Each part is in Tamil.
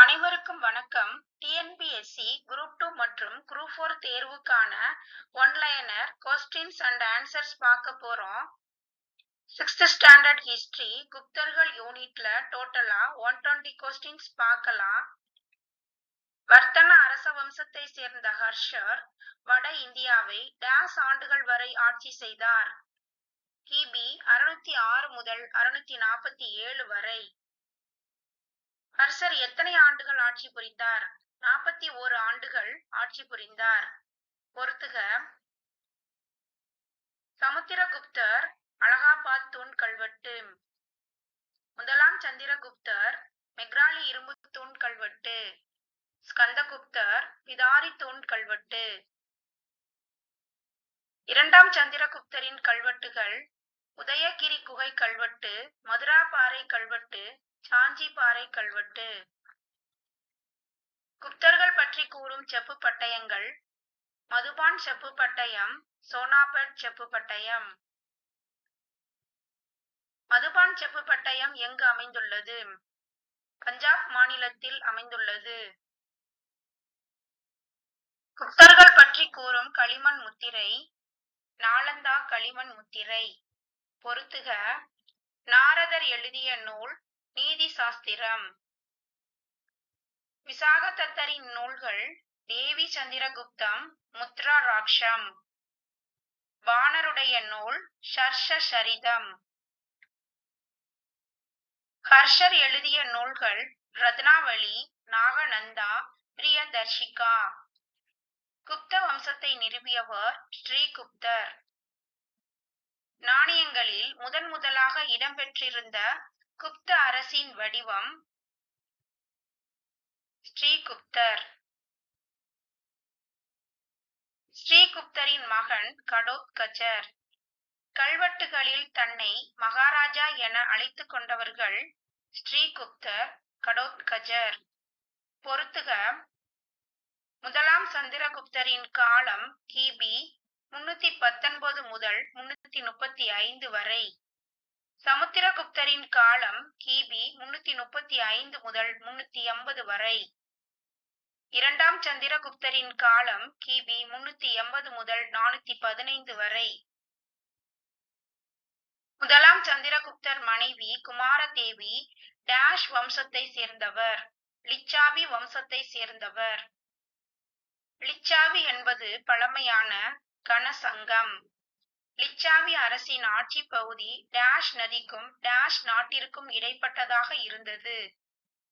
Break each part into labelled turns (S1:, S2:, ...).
S1: அனைவருக்கும் வணக்கம். டிஎன்பிஎஸ்சி குரூப் டூ மற்றும் குரூப் ஃபோர் தேர்வுக்கான one liner questions and answers பார்க்க போறோம். சிக்ஸ்த் ஸ்டாண்டர்ட் ஹிஸ்டரி குப்தர்கள் யூனிட்ல டோட்டலா ஒன் டுவெண்ட்டி கொஸ்டின்ஸ் பார்க்கலாம். வர்த்தன அரச வம்சத்தை சேர்ந்த ஹர்ஷர் வட இந்தியாவை டேஸ் ஆண்டுகள் வரை ஆட்சி செய்தார். கிபி அறுநூத்தி ஆறு முதல் அறுநூத்தி நாற்பத்தி ஏழு வரை. ஹர்ஷர் எத்தனை ஆண்டுகள் ஆட்சி புரிந்தார்? நாற்பத்தி ஓரு ஆண்டுகள் ஆட்சி புரிந்தார். பொறுத்துக. சமுத்திரகுப்தர் அலகாபாத் தூண் கல்வெட்டு. முதலாம் சந்திரகுப்தர் மெக்ராலி இரும்பு தூண் கல்வெட்டு. ஸ்கந்தகுப்தர் பிதாரி தூண் கல்வெட்டு. இரண்டாம் சந்திரகுப்தரின் கல்வெட்டுகள் உதயகிரி குகை கல்வெட்டு மதுரா பாறை கல்வெட்டு சாஞ்சி பாறை கல்வெட்டு. குப்தர்கள் பற்றி கூறும் செப்பு பட்டயங்கள். மதுபான் செப்பு பட்டயம் சோனாபட் செப்பு பட்டயம். மதுபான் செப்பு பட்டயம் எங்கு அமைந்துள்ளது? பஞ்சாப் மாநிலத்தில் அமைந்துள்ளது. குப்தர்கள் பற்றி கூறும் களிமண் முத்திரை நாலந்தா களிமண் முத்திரை. பொருத்துக நாரதர் எழுதிய நூல் நீதி சாஸ்திரம். விசாகதத்தரின் நூல்கள் தேவி சந்திரகுப்தம் முத்ரா ராக்ஷம். வானருடைய நூல் ஷர்ஷ சரிதம் ஹர்ஷர் எழுதிய நூல்கள் ரத்னாவளி நாகநந்தா பிரியதர்ஷிகா. குப்த வம்சத்தை நிறுவியவர் ஸ்ரீகுப்தர். நாணயங்களில் முதன் முதலாக இடம்பெற்றிருந்த குப்த அரசின் வடிவம் ஸ்ரீகுப்தர். ஸ்ரீகுப்தரின் மகன் கடோத்கச்சர். கல்வெட்டுகளில் தன்னை மகாராஜா என அழைத்துக் கொண்டவர்கள் ஸ்ரீகுப்தர் கடோத்கஜர் பொறுத்துக முதலாம் சந்திரகுப்தரின் காலம் கிபி முன்னூத்தி பத்தொன்பது முதல் முன்னூத்தி முப்பத்தி ஐந்து வரை. சமுத்திரகுப்தரின் காலம் கிபி முன்னூத்தி முப்பத்தி ஐந்து முதல் முன்னூத்தி எண்பது வரை. இரண்டாம் சந்திரகுப்தரின் காலம் கிபி முன்னூத்தி எண்பது முதல் நானூத்தி பதினைந்து வரை. முதலாம் சந்திரகுப்தர் மனைவி குமாரதேவி டேஷ் வம்சத்தை சேர்ந்தவர். லிச்சாவி வம்சத்தை சேர்ந்தவர். லிச்சாவி என்பது பழமையான கனசங்கம் லிச்சாவி அரசின் ஆட்சி பகுதி டேஷ் நதிக்கும் டேஷ் நாட்டிற்கும் இடைப்பட்டதாக இருந்தது.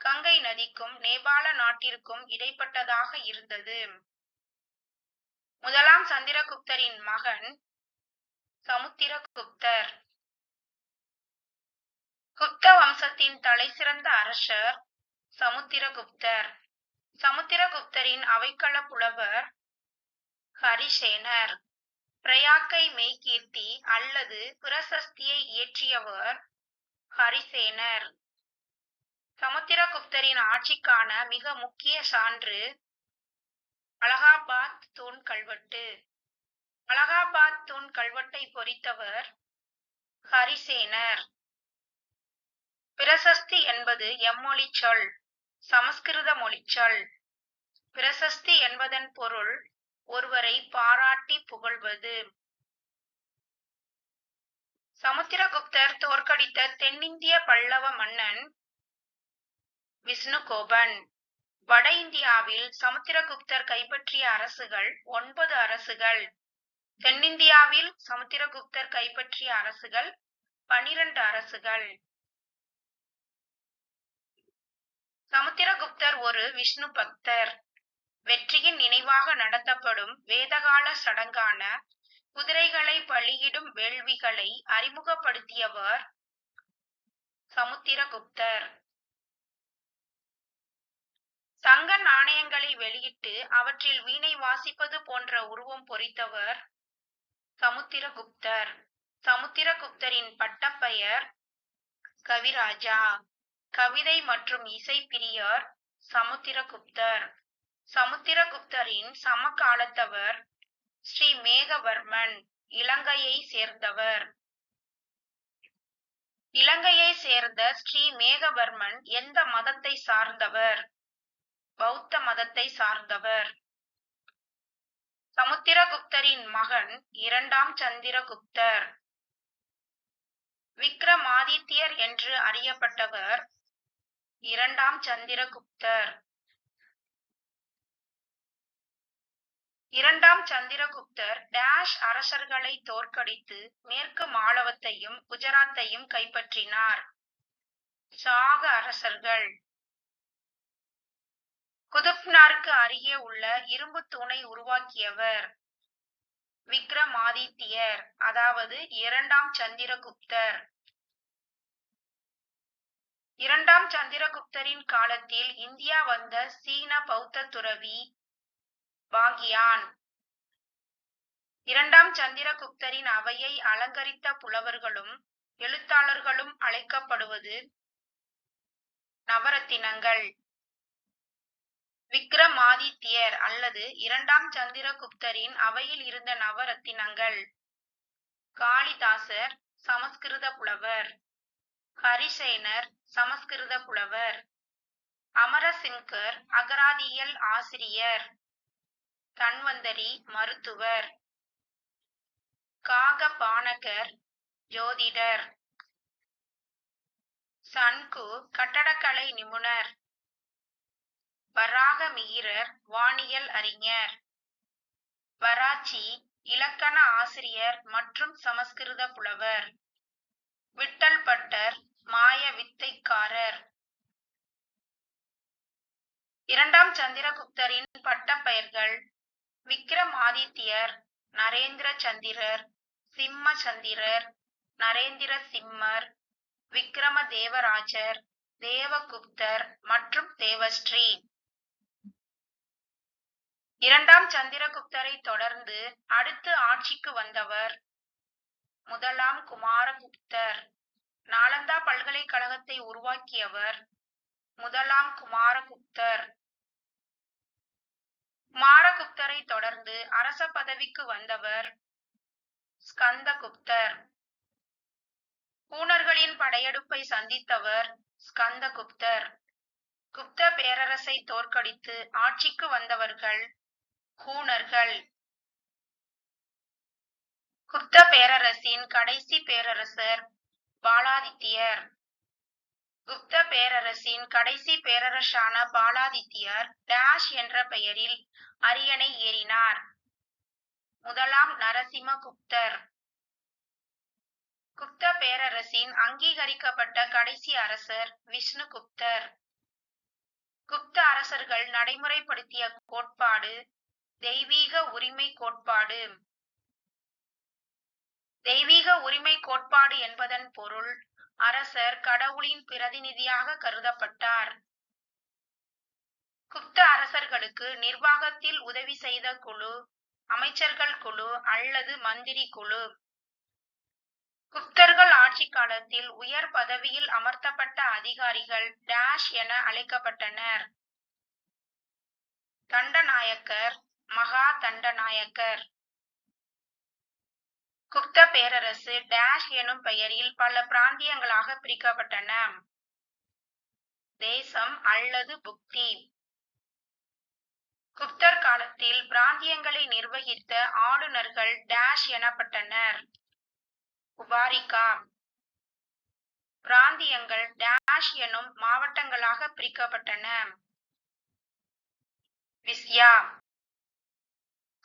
S1: கங்கை நதிக்கும் நேபாள நாட்டிற்கும் இடைப்பட்டதாக இருந்தது. முதலாம் சந்திரகுப்தரின் மகன் சமுத்திரகுப்தர். குப்த வம்சத்தின் தலைசிறந்த அரசர் சமுத்திரகுப்தர். சமுத்திரகுப்தரின் அவைக்கள புலவர் ஹரிசேனர். பிரயாக்கை மெய்கீர்த்தி அல்லது பிரசஸ்தியை இயற்றியவர் ஹரிசேனர். சமுத்திரகுப்தரின் ஆட்சிக்கான மிக முக்கிய சான்று அலகாபாத் தூண் கல்வெட்டு. அலகாபாத் தூண் கல்வெட்டை பொறித்தவர் ஹரிசேனர். பிரசஸ்தி என்பது எம்மொழி சொல் சமஸ்கிருத மொழிச்சொல் பிரசஸ்தி என்பதன் பொருள் ஒருவரை பாராட்டி புகழ்வது. சமுத்திரகுப்தர் தோற்கடித்த தென்னிந்திய பல்லவ மன்னன் விஷ்ணுகோபன். வட இந்தியாவில் சமுத்திரகுப்தர் கைப்பற்றிய அரசுகள் ஒன்பது அரசுகள். தென்னிந்தியாவில் சமுத்திரகுப்தர் கைப்பற்றிய அரசுகள் பனிரெண்டு அரசுகள். சமுத்திரகுப்தர் ஒரு விஷ்ணு பக்தர். வெற்றியின் நினைவாக நடத்தப்படும் வேதகால சடங்கான குதிரைகளை பலியிடும் வேள்விகளை அறிமுகப்படுத்தியவர் சமுத்திரகுப்தர். தங்க நாணயங்களை வெளியிட்டு அவற்றில் வீணை வாசிப்பது போன்ற உருவம் பொறித்தவர் சமுத்திரகுப்தர். சமுத்திரகுப்தரின் பட்டப்பெயர் கவிராஜா. கவிதை மற்றும் இசை பிரியர் சமுத்திரகுப்தர். சமுத்திரகுப்தரின் சமகாலத்தவர் ஸ்ரீ மேகவர்மன் இலங்கையை சேர்ந்தவர். இலங்கையை சேர்ந்த ஸ்ரீ மேகவர்மன் எந்த மதத்தை சார்ந்தவர்? பௌத்த மதத்தை சார்ந்தவர். சமுத்திரகுப்தரின் மகன் இரண்டாம் சந்திரகுப்தர். விக்ரமாதித்யர் என்று அறியப்பட்டவர் இரண்டாம் சந்திரகுப்தர். இரண்டாம் சந்திரகுப்தர் டேஷ் அரசர்களை தோற்கடித்து மேற்கு மாளவத்தையும் குஜராத்தையும் கைப்பற்றினார். சாக அரசர்கள். குதுப்னாருக்கு அருகே உள்ள இரும்பு தூணை உருவாக்கியவர் விக்ரமாதித்யர் அதாவது இரண்டாம் சந்திரகுப்தர். இரண்டாம் சந்திரகுப்தரின் காலத்தில் இந்தியா வந்த சீன பௌத்த துறவி வாங்கியான் இரண்டாம் சந்திரகுப்தரின் அவையை அலங்கரித்த புலவர்களும் எழுத்தாளர்களும் அழைக்கப்படுவது நவரத்தினங்கள். விக்ரமாதித்யர் அல்லது இரண்டாம் சந்திரகுப்தரின் அவையில் இருந்த நவரத்தினங்கள். காளிதாசர் சமஸ்கிருத புலவர். ஹரிசேனர் சமஸ்கிருத புலவர். அமரசிங்கர் அகராதியல் ஆசிரியர். தன்வந்தரி மருத்துவர். காகபானகர் ஜோதிடர். சன்கு கட்டடக்கலை நிபுணர். வராக வராகமிகிரர் வானியல் அறிஞர். வராச்சி இலக்கண ஆசிரியர் மற்றும் சமஸ்கிருத புலவர். விட்டல் பட்டர் மாய வித்தைக்காரர். இரண்டாம் சந்திரகுப்தரின் பட்டப்பெயர்கள் விக்ரமாதித்யர் நரேந்திர சந்திரர் சிம்ம சந்திரர் நரேந்திர சிம்மர் விக்ரம தேவராஜர் தேவகுப்தர் மற்றும் தேவஸ்ரீ. இரண்டாம் சந்திரகுப்தரை தொடர்ந்து அடுத்து ஆட்சிக்கு வந்தவர் முதலாம் குமாரகுப்தர். நாலந்தா பல்கலைக்கழகத்தை உருவாக்கியவர் முதலாம் குமாரகுப்தர். குமாரகுப்தரை தொடர்ந்து அரச பதவிக்கு வந்தவர் ஸ்கந்தகுப்தர். பூனர்களின் படையெடுப்பை சந்தித்தவர் ஸ்கந்தகுப்தர். குப்த பேரரசை தோற்கடித்து ஆட்சிக்கு வந்தவர்கள் ஹூணர்கள் குப்த பேரரசின் கடைசி பேரரசர் பாலாதித்யர். குப்த பேரரசின் கடைசி பேரரசான பாலாதித்யர் டேஷ் என்ற பெயரில் அரியணை ஏறினார். முதலாம் நரசிம்ம குப்தர். குப்த பேரரசின் அங்கீகரிக்கப்பட்ட கடைசி அரசர் விஷ்ணுகுப்தர் குப்த அரசர்கள் நடைமுறைப்படுத்திய கோட்பாடு தெய்வீக உரிமை கோட்பாடு. தெய்வீக உரிமை கோட்பாடு என்பதன் பொருள் அரசர் கடவுளின் பிரதிநிதியாக கருதப்பட்டார். குப்த அரசர்களுக்கு நிர்வாகத்தில் உதவி செய்த குழு அமைச்சர்கள் குழு அல்லது மந்திரி குழு. குப்தர்கள் ஆட்சி காலத்தில் உயர் பதவியில் அமர்த்தப்பட்ட அதிகாரிகள் டேஷ் என அழைக்கப்பட்டனர். தண்டநாயக்கர் மகா தண்டநாயக்கர். குப்த பேரரசு டேஷ் எனும் பெயரில் பல பிராந்தியங்களாக பிரிக்கப்பட்டன. தேசம் அல்லது புக்தி. குப்தர் காலத்தில் பிராந்தியங்களை நிர்வகித்த ஆளுநர்கள் டேஷ் எனப்பட்டனர். உபாரிகா பிராந்தியங்கள் டேஷ் எனும் மாவட்டங்களாக பிரிக்கப்பட்டன. விஸ்யா.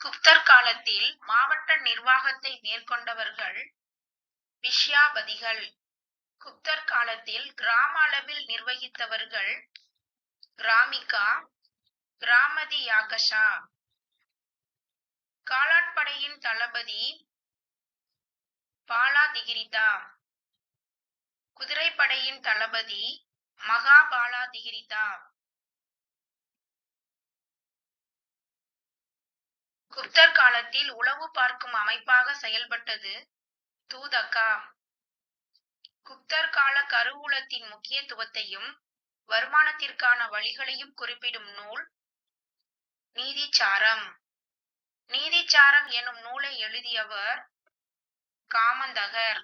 S1: குப்தர் காலத்தில் மாவட்ட நிர்வாகத்தை மேற்கொண்டவர்கள் விஷ்யாபதிகள். குப்தர் காலத்தில் கிராம அளவில் நிர்வகித்தவர்கள் கிராமிகா கிராமதி யாகஷா காலாட்படையின் தளபதி பாலாதிகிரிதா. குதிரைப்படையின் தளபதி மகாபாலாதிகிரிதா. குப்தர் காலத்தில் உளவு பார்க்கும் அமைப்பாக செயல்பட்டது. தூதக்கா குப்தர் கால கருவூலத்தின் முக்கியத்துவத்தையும் வருமானத்திற்கான வழிகளையும் குறிப்பிடும் நூல் நீதிச்சாரம் நீதிச்சாரம் எனும் நூலை எழுதியவர் காமந்தகர்.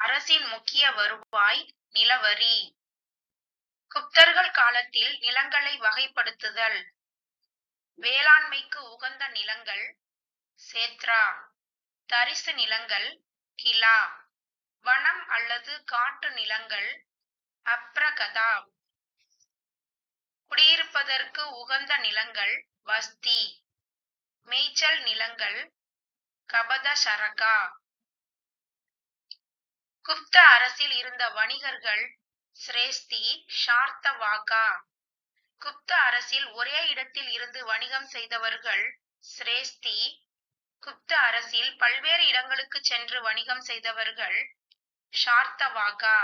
S1: அரசின் முக்கிய வருவாய் நிலவரி. குப்தர்கள் காலத்தில் நிலங்களை வகைப்படுத்துதல். வேளாண்மைக்கு உகந்த நிலங்கள் சேத்ரா. தரிசு நிலங்கள் கிலா வனம் அல்லது காட்டு நிலங்கள் அப்ரகதா. குடியிருப்பதற்கு உகந்த நிலங்கள் வஸ்தி. மேய்ச்சல் நிலங்கள் கபத சரகா. குப்த அரசில் இருந்த வணிகர்கள் சிரேஸ்தி ஷார்த்தவாகா. குப்த அரசில் ஒரே இடத்தில் இருந்து வணிகம் செய்தவர்கள் சிரேஸ்தி குப்த அரசில் பல்வேறு இடங்களுக்கு சென்று வணிகம் செய்தவர்கள் ஷார்த்தவாகா.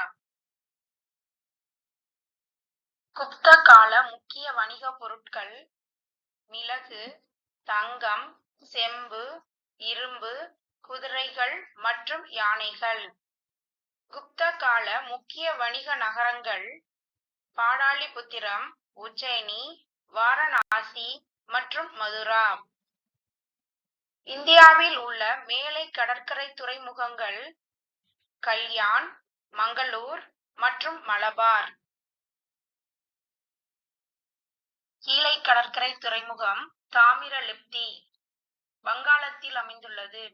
S1: குப்த கால முக்கிய வணிகப் பொருட்கள் மிளகு தங்கம் செம்பு இரும்பு குதிரைகள் மற்றும் யானைகள். குப்த கால முக்கிய வணிக நகரங்கள் பாடாலிபுத்திரம் உஜ்ஜயினி வாரணாசி மற்றும் மதுரா. இந்தியாவில் உள்ள மேலை கடற்கரை துறைமுகங்கள் கல்யாண் மங்களூர் மற்றும் மலபார். கீழை கடற்கரை துறைமுகம் தாமிரலிப்தி வங்காளத்தில் அமைந்துள்ளது.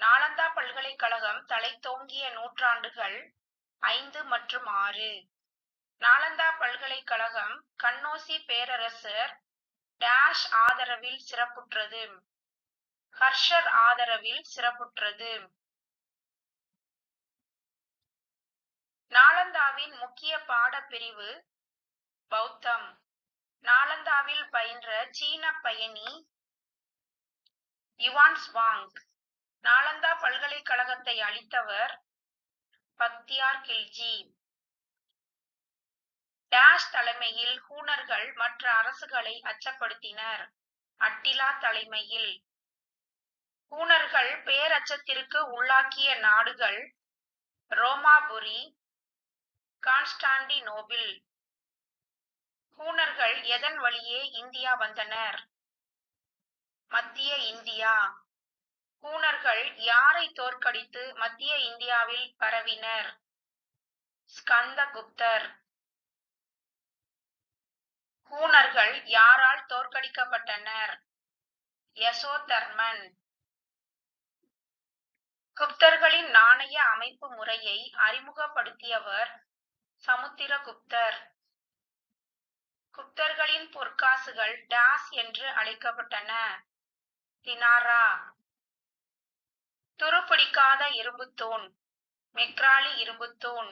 S1: நாலந்தா பல்கலைக்கழகம் தலைத்தோங்கிய நூற்றாண்டுகள் ஐந்து மற்றும் ஆறு. நாலந்தா பல்கலைக்கழகம் கண்ணோசி பேரரசர் டேஷ் ஆதரவில் சிறப்புற்றது. ஹர்ஷர் ஆதரவில் சிறப்புற்றது. நாலந்தாவின் முக்கிய பாடப்பிரிவு பௌத்தம். நாலந்தாவில் பயின்ற சீன பயணி யுவான் நாளந்தா நாலந்தா பல்கலைக்கழகத்தை அளித்தவர் பக்தியார் கில்ஜி. டேஷ் தலைமையில் ஹூனர்கள் மற்ற அரசுகளை அச்சப்படுத்தினர். அட்டிலா தலைமையில் ஹூனர்கள் பேரச்சத்திற்கு உள்ளாக்கிய நாடுகள் ரோமாபுரி கான்ஸ்டாண்டினோபிள். ஹூனர்கள் எதன் வழியே இந்தியா வந்தனர்? மத்திய இந்தியா. கூனர்கள் யாரை தோற்கடித்து மத்திய இந்தியாவில் பரவினர்? ஸ்கந்தகுப்தர். கூனர்கள் யாரால் தோற்கடிக்கப்பட்டனர்? யசோதர்மன். குப்தர்களின் நாணய அமைப்பு முறையை அறிமுகப்படுத்தியவர் சமுத்திரகுப்தர். குப்தர்களின் பொற்காசுகள் டாஸ் என்று அழைக்கப்பட்டன. தினாரா. துருப்பிடிக்காத இரும்புத்தூண் மெக்ராலி இரும்புத்தூண்.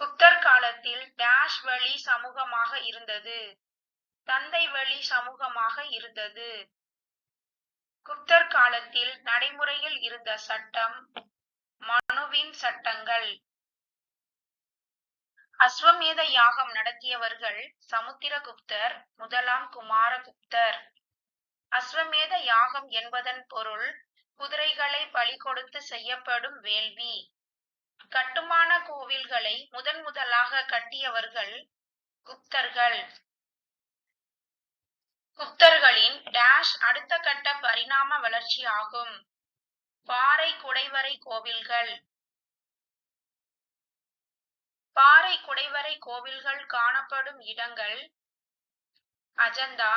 S1: குப்தர் காலத்தில் டேஷ் வழி சமூகமாக இருந்தது. தந்தை வழி சமூகமாக இருந்தது. குப்தர் காலத்தில் நடைமுறையில் இருந்த சட்டம் மனுவின் சட்டங்கள். அஸ்வமேத யாகம் நடத்தியவர்கள் சமுத்திரகுப்தர் முதலாம் குமாரகுப்தர் அஸ்வமேத யாகம் என்பதன் பொருள் குதிரைகளை பலி கொடுத்து செய்யப்படும் வேள்வி. கட்டுமான கோவில்களை முதன் முதலாக கட்டியவர்கள் குப்தர்கள். குப்தர்களின் டேஷ் அடுத்த கட்ட பரிணாம வளர்ச்சி ஆகும். பாறை குடைவரை கோவில்கள். பாறை குடைவரை கோவில்கள் காணப்படும் இடங்கள் அஜந்தா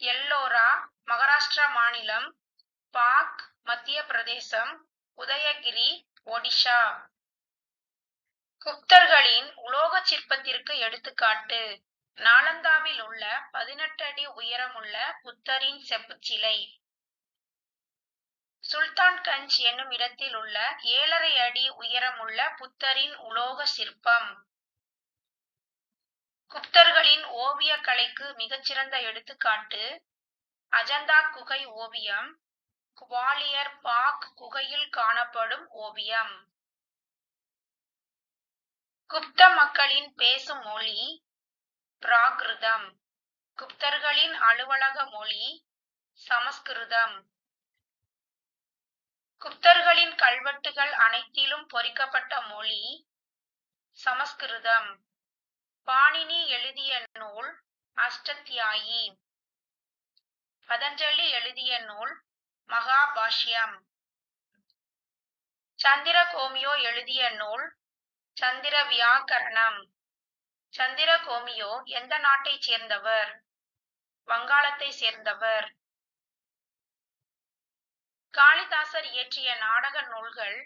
S1: எல்லோரா மகாராஷ்டிரா மாநிலம் பாக் மத்திய பிரதேசம் உதயகிரி ஒடிஷா. குப்தர்களின் உலோக சிற்பத்திற்கு எடுத்துக்காட்டு. நாலந்தாவில் உள்ள பதினெட்டு அடி உயரமுள்ள புத்தரின் செப்புச்சிலை. சுல்தான்கஞ்ச் என்னும் இடத்தில் உள்ள ஏழரை அடி உயரமுள்ள புத்தரின் உலோக சிற்பம். குப்தர்களின் ஓவியக் கலைக்கு மிகச்சிறந்த எடுத்துக்காட்டு அஜந்தா குகை ஓவியம் குவாலியர் பாக் குகையில் காணப்படும் ஓவியம். குப்த மக்களின் பேசும் மொழி பிராகிருதம். குப்தர்களின் அலுவலக மொழி சமஸ்கிருதம். குப்தர்களின் கல்வெட்டுகள் அனைத்திலும் பொறிக்கப்பட்ட மொழி சமஸ்கிருதம். பாணினி எழுதிய நூல் அஷ்டத்யாயி. பதஞ்சலி எழுதிய நூல் மகாபாஷ்யம். சந்திர கோமியோ எழுதிய நூல் சந்திர வியாக்கரணம் சந்திர கோமியோ எந்த நாட்டைச் சேர்ந்தவர்? வங்காளத்தை சேர்ந்தவர். காளிதாசர் இயற்றிய நாடக நூல்கள்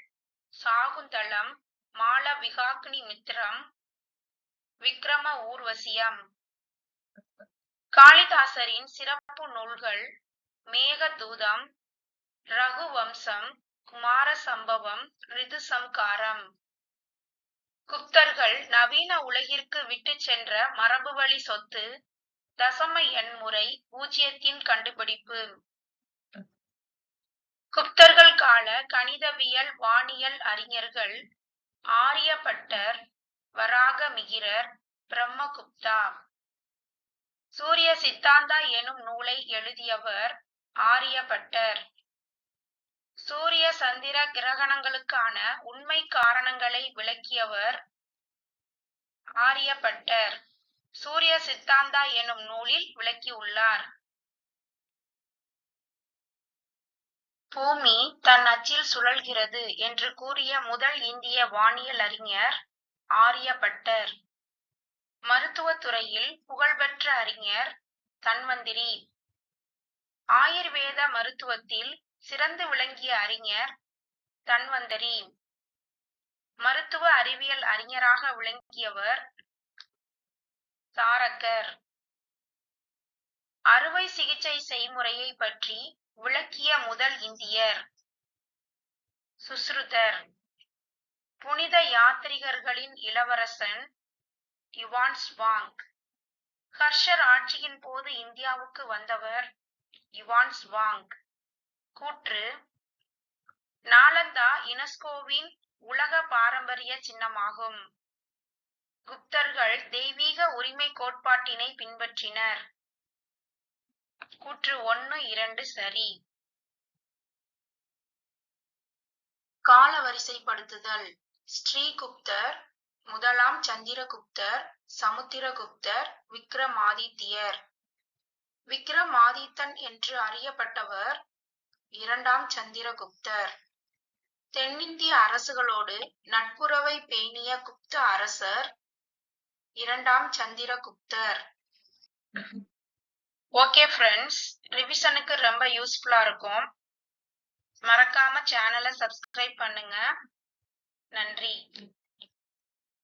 S1: சாகுந்தளம் மால விகாக்னி மித்ரம் விக்ரம ஊர்வசியம். காளிதாசரின் சிறப்பு நூல்கள் மேகதூதம் ரகுவம்சம் குமார சம்பவம் ரிது சம்காரம் குப்தர்கள் நவீன உலகிற்கு விட்டு சென்ற மரபுவழி சொத்து தசம எண் முறை பூஜ்ஜியத்தின் கண்டுபிடிப்பு. குப்தர்கள் கால கணிதவியல் வானியல் அறிஞர்கள் ஆரியபட்டர் வராகமிகிரர் பிரம்மகுப்தா. சூரிய சித்தாந்தா எனும் நூலை எழுதியவர் ஆரியபட்டர் சூரிய சந்திர கிரகணங்களுக்கான உண்மை காரணங்களை விளக்கியவர் ஆரியபட்டர் சூரிய சித்தாந்தா எனும் நூலில் விளக்கியுள்ளார். பூமி தன் அச்சில் சுழல்கிறது என்று கூறிய முதல் இந்திய வானியல் அறிஞர் ஆரியபட்டர் மருத்துவத் துறையில் புகழ்பெற்ற அறிஞர் தன்வந்திரி. ஆயுர்வேத மருத்துவத்தில் சிறந்து விளங்கிய அறிஞர் தன்வந்தரி. மருத்துவ அறிவியல் அறிஞராக விளங்கியவர் சாரக்கர் அறுவை சிகிச்சை செய்முறையை பற்றி விளக்கிய முதல் இந்தியர் சுஸ்ருதர். புனித யாத்திரிகர்களின் இளவரசன் யுவான் ஸ்வாங் ஹர்ஷர் ஆட்சியின் போது இந்தியாவுக்கு வந்தவர் யுவான் ஸ்வாங் கூற்று நாலந்தா யுனெஸ்கோவின் உலக பாரம்பரிய சின்னமாகும். குப்தர்கள் தெய்வீக உரிமை கோட்பாட்டினை பின்பற்றினர். கூற்று ஒன்னு இரண்டு சரி. கால வரிசைப்படுத்துதல் ஸ்ரீகுப்தர் முதலாம் சந்திரகுப்தர் சமுத்திரகுப்தர் விக்ரமாதித்யர். விக்ரமாதித்தன் என்று அறியப்பட்டவர் இரண்டாம் சந்திரகுப்தர். தென்னிந்திய அரசுகளோடு நட்புறவை பேணிய குப்த அரசர் இரண்டாம் சந்திரகுப்தர். ஓகே ஃப்ரெண்ட்ஸ் ரிவிஷனுக்கு ரொம்ப யூஸ்ஃபுல்லா இருக்கும். மறக்காம சேனலை சப்ஸ்கிரைப் பண்ணுங்க. நன்றி.